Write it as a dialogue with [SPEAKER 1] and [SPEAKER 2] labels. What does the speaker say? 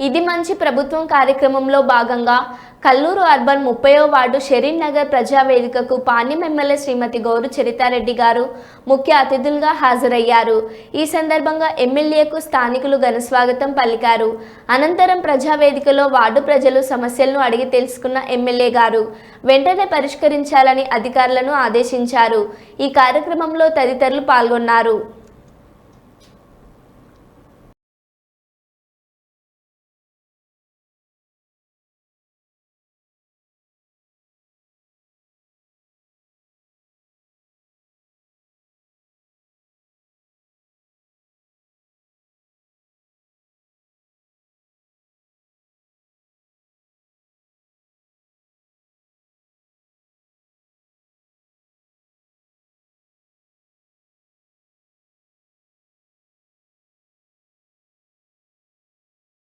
[SPEAKER 1] ఇది మంచి ప్రభుత్వం కార్యక్రమంలో భాగంగా కల్లూరు అర్బన్ ముప్పయో వార్డు షరీన్ నగర్ ప్రజావేదికకు పాణ్యం ఎమ్మెల్యే శ్రీమతి గౌరు చరితారెడ్డి గారు ముఖ్య అతిథులుగా హాజరయ్యారు. ఈ సందర్భంగా ఎమ్మెల్యేకు స్థానికులు ఘనస్వాగతం పలికారు. అనంతరం ప్రజావేదికలో వార్డు ప్రజలు సమస్యలను అడిగి తెలుసుకున్న ఎమ్మెల్యే గారు వెంటనే పరిష్కరించాలని అధికారులను ఆదేశించారు. ఈ కార్యక్రమంలో తదితరులు పాల్గొన్నారు.